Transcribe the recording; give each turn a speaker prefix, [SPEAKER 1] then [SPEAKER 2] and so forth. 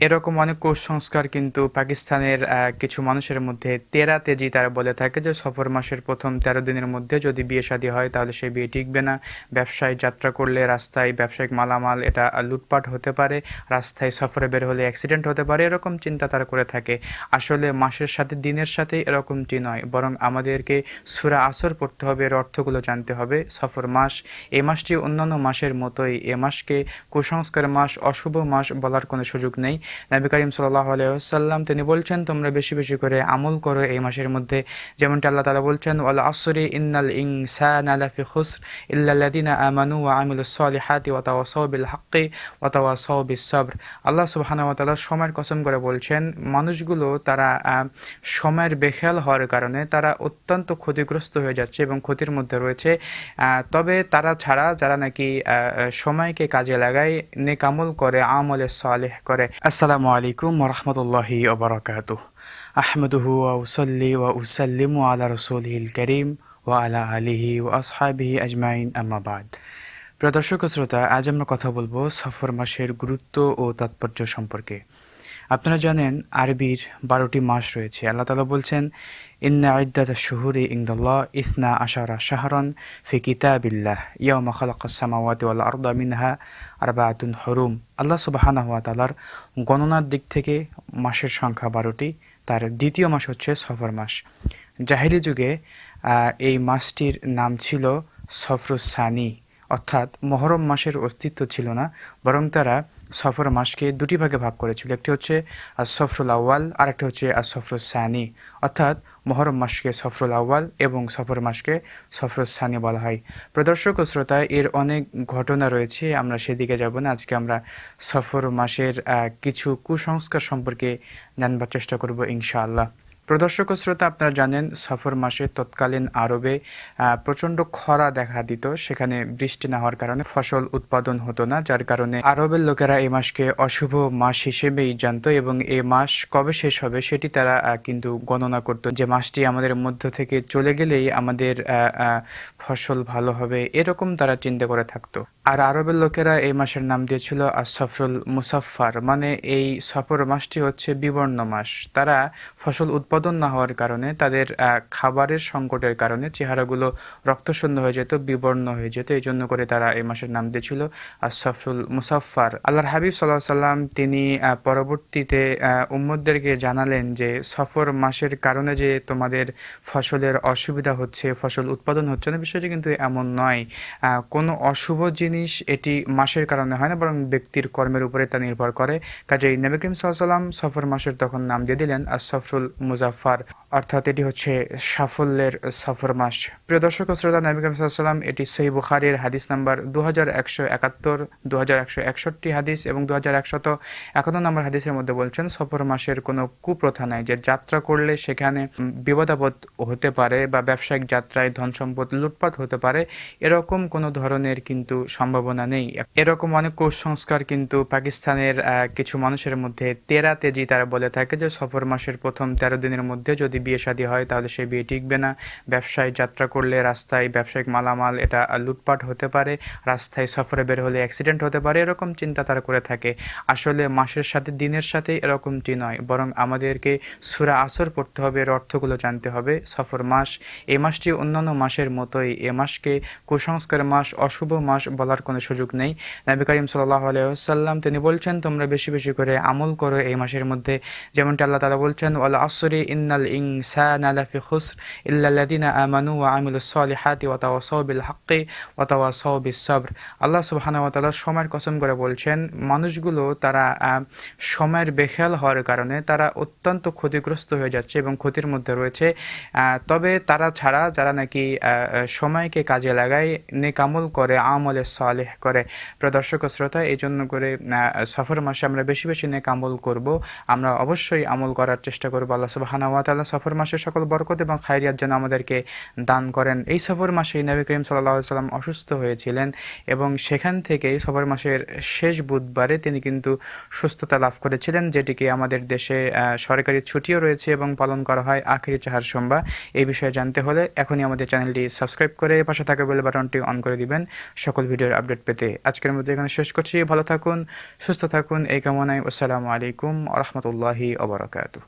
[SPEAKER 1] এরকম অনেক কুসংস্কার কিন্তু পাকিস্তানের কিছু মানুষের মধ্যে তেরা তেজি তারা বলে থাকে যে সফর মাসের প্রথম তেরো দিনের মধ্যে যদি বিয়ে শাদী হয় তাহলে সেই বিয়ে টিকবে না। ব্যবসায় যাত্রা করলে রাস্তায় ব্যবসায়িক মালামাল, এটা লুটপাট হতে পারে, রাস্তায় সফরে বের হলে অ্যাক্সিডেন্ট হতে পারে, এরকম চিন্তা তারা করে থাকে। আসলে মাসের সাথে, দিনের সাথে এরকমটি নয়, বরং আমাদেরকে সুরা আসর পড়তে হবে, এর অর্থগুলো জানতে হবে। সফর মাস, এ মাসটি অন্যান্য মাসের মতোই, এ মাসকে কুসংস্কার মাস, অশুভ মাস বলার কোনো সুযোগ নেই। নবী করিম সাল্লাহ আলাইসাল্লাম তিনি বলছেন, তোমরা বেশি বেশি করে আমল করো এই মাসের মধ্যে। যেমনটি আল্লাহ তালা বলছেন, ওয়াল আসরি ইন্নাল ইনসান আলাফি খুসর ইল্লাল্লাযিনা আমানু ওয়া আমিলুস সলিহাতি ওয়া তাওয়াসাউ বিল হাক্কি ওয়া তাওয়াসাউ বিস সবর। আল্লাহ তাআলা সময়ের কসম করে বলছেন, মানুষগুলো তারা সময়ের বেখেয়াল হওয়ার কারণে তারা অত্যন্ত ক্ষতিগ্রস্ত হয়ে যাচ্ছে এবং ক্ষতির মধ্যে রয়েছে। তবে তারা ছাড়া যারা নাকি সময়কে কাজে লাগায় নেকামল করে, আমলে সালেহ করে। আসসালামু আলাইকুম রহমতুল্লাহি ওবরাকাত আহমদুহু ওসল্লি ওয়া উসাল্লিমু আলা রসুলহিল করিম ওয়া আলা আলিহি ওয়া আসহাবিহি আজমাইন আমাবাদ বাদ। প্রিয় শ্রোতা, আজ আমরা কথা বলব সফর মাসের গুরুত্ব ও তাৎপর্য সম্পর্কে। আপনারা জানেন আরবির বারোটি মাস রয়েছে। আল্লাহ তালা বলছেন, ইন্না আইদাত শুহুরি ইংদুল্লাহ ইসনা আশারা শাহরন ফি কিতাবিল্লাহ। ইয়াউমা খালাকাস সামাওয়াতি ওয়াল আরদা মিনহা আরবাআতুন হরুম। আল্লাহ সুবহানাহু ওয়া তাআলার গণনার দিক থেকে মাসের সংখ্যা বারোটি, তার দ্বিতীয় মাস হচ্ছে সফর মাস। জাহিলি যুগে এই মাসটির নাম ছিল সফরুসানি অর্থাৎ মহরম মাসের অস্তিত্ব ছিল না, বরং তারা সফর মাসকে দুটি ভাগে ভাগ করেছিল। একটি হচ্ছে আর সফরুল আউয়াল আর একটি হচ্ছে আর সফরুল সানি। অর্থাৎ মহরম মাসকে সফরুল আউয়াল এবং সফর মাসকে সফরুল সানি বলা হয়। প্রদর্শক ও শ্রোতা, এর অনেক ঘটনা রয়েছে, আমরা সেদিকে যাব না। আজকে আমরা সফর মাসের কিছু কুসংস্কার সম্পর্কে জানবার চেষ্টা করব ইনশাআল্লাহ। প্রদর্শক শ্রোতা, আপনারা জানেন সফর মাসে তৎকালীন আরবে প্রচণ্ড খরা দেখা দিত। সেখানে বৃষ্টি না হওয়ার কারণে ফসল উৎপাদন হতো না, যার কারণে আরবের লোকেরা এই মাসকে অশুভ মাস হিসেবেই জানতো এবং এ মাস কবে শেষ হবে সেটি তারা কিন্তু গণনা করতো। যে মাসটি আমাদের মধ্য থেকে চলে গেলেই আমাদের ফসল ভালো হবে এরকম তারা চিন্তা করে থাকতো। আর আরবের লোকেরা এই মাসের নাম দিয়েছিল আসফরুল মুসাফফার মানে এই সফর মাসটি হচ্ছে বিবর্ণ মাস। তারা ফসল উৎপাদন না হওয়ার কারণে, তাদের খাবারের সংকটের কারণে চেহারাগুলো রক্তশূন্য হয়ে যেত, বিবর্ণ হয়ে যেত। এই জন্য করে তারা এই মাসের নাম দিয়েছিল আসফরুল মুসাফফার। আল্লাহর হাবিব সাল্লাহ সাল্লাম তিনি পরবর্তীতে উম্মদদেরকে জানালেন যে, সফর মাসের কারণে যে তোমাদের ফসলের অসুবিধা হচ্ছে, ফসল উৎপাদন হচ্ছে না, বিষয়টি কিন্তু এমন নয়। কোনো অশুভ জিনিস এটি মাসের কারণে হয় না, বরং ব্যক্তির কর্মের উপরে তা নির্ভর করে। কাজেই নবী করিম সাল্লাম সফর মাসের তখন নাম দিয়ে দিলেন আর সফরুল মুজাফফার অর্থাৎ এটি হচ্ছে সাফল্যের সফর মাস। প্রিয় দর্শক শ্রোতা, নবী করিম সাল্লাম এটি সহি বুখারির হাদিস নাম্বার দু হাজার একশো একাত্তর দু হাজার একশো একষট্টি হাদিস এবং দু হাজার একশত একান্ন নম্বর হাদিসের মধ্যে বলছেন, সফর মাসের কোনো কুপ্রথা নাই যে যাত্রা করলে সেখানে বিপদাপদ হতে পারে বা ব্যবসায়িক যাত্রায় ধন সম্পদ লুটপাট হতে পারে, এরকম কোনো ধরনের কিন্তু সম্ভাবনা নেই। এরকম অনেক কুসংস্কার কিন্তু পাকিস্তানের কিছু মানুষের মধ্যে তেরা তেজি তারা বলে থাকে যে সফর মাসের প্রথম তেরো দিনের মধ্যে যদি বিয়ে শাদী হয়, তাহলে সেই বিয়ে টিকবে না। ব্যবসায় যাত্রা করলে রাস্তায় ব্যবসায়িক মালামাল, এটা লুটপাট হতে পারে। রাস্তায় সফরে বের হলে অ্যাক্সিডেন্ট হতে পারে, এরকম চিন্তা তারা করে থাকে। আসলে মাসের সাথে দিনের সাথে এরকমটি নয়, বরং আমাদেরকে সুরা আসর পড়তে হবে, এর অর্থগুলো জানতে হবে। সফর মাস এ মাসটি অন্যান্য মাসের মতোই। এ মাসকে কুসংস্কার মাস, অশুভ মাস বলার কোনো সুযোগ নেই। নবী করিম সাল্লাহ আলাইসাল্লাম তিনি বলছেন, তোমরা বেশি বেশি করে আমল করো এই মাসের মধ্যে। যেমনটি আল্লাহ তালা বলছেন, ওয়াল আসরি ইন্নাল খুসর ইল্লাল্লাযিনা আমানু ওয়া সলিহাতি ওয়া তাওয়াসাউ হাক্কি ওয়া তাওয়াসাউ বিস সবর আল্লাহ সুবহানাহু ওয়া তাআলা সময়ের কসম করে বলছেন, মানুষগুলো তারা সময়ের বেখেয়াল হওয়ার কারণে তারা অত্যন্ত ক্ষতিগ্রস্ত হয়ে যাচ্ছে এবং ক্ষতির মধ্যে রয়েছে। তবে তারা ছাড়া যারা নাকি সময়কে কাজে লাগায় নেকামল করে, আমলে সালেহ করে। প্রদর্শক শ্রোতা, এই জন্য করে সফর মাসে আমরা বেশি বেশি নেকামল করব। আমরা অবশ্যই আমল করার চেষ্টা করব আল্লাহ সুবাহানা সফর মাসে সকল বরকত এবং খায়রিয়াত যেন আমাদেরকে দান করেন। এই সফর মাসেই নবী করিম সাল্লাহ সাল্লাম অসুস্থ হয়েছিলেন এবং সেখান থেকেই সফর মাসের শেষ বুধবারে তিনি কিন্তু সুস্থতা লাভ করেছিলেন, যেটিকে আমাদের দেশে সরকারি ছুটিও রয়েছে এবং পালন করা হয় আখিরি চাহার সোমবার। এই বিষয়ে জানতে হলে এখনই আমাদের চ্যানেলটি সাবস্ক্রাইব করে পাশে থাকা বেল বাটনটি অন করে দিবেন। সকল ভিডিওর আপডেট পেতে আজকের মধ্যে এখানে শেষ করছি। ভালো থাকুন, সুস্থ থাকুন। এই কামনায় আসসালামু আলাইকুম রহমতুল্লাহি আবরকাতু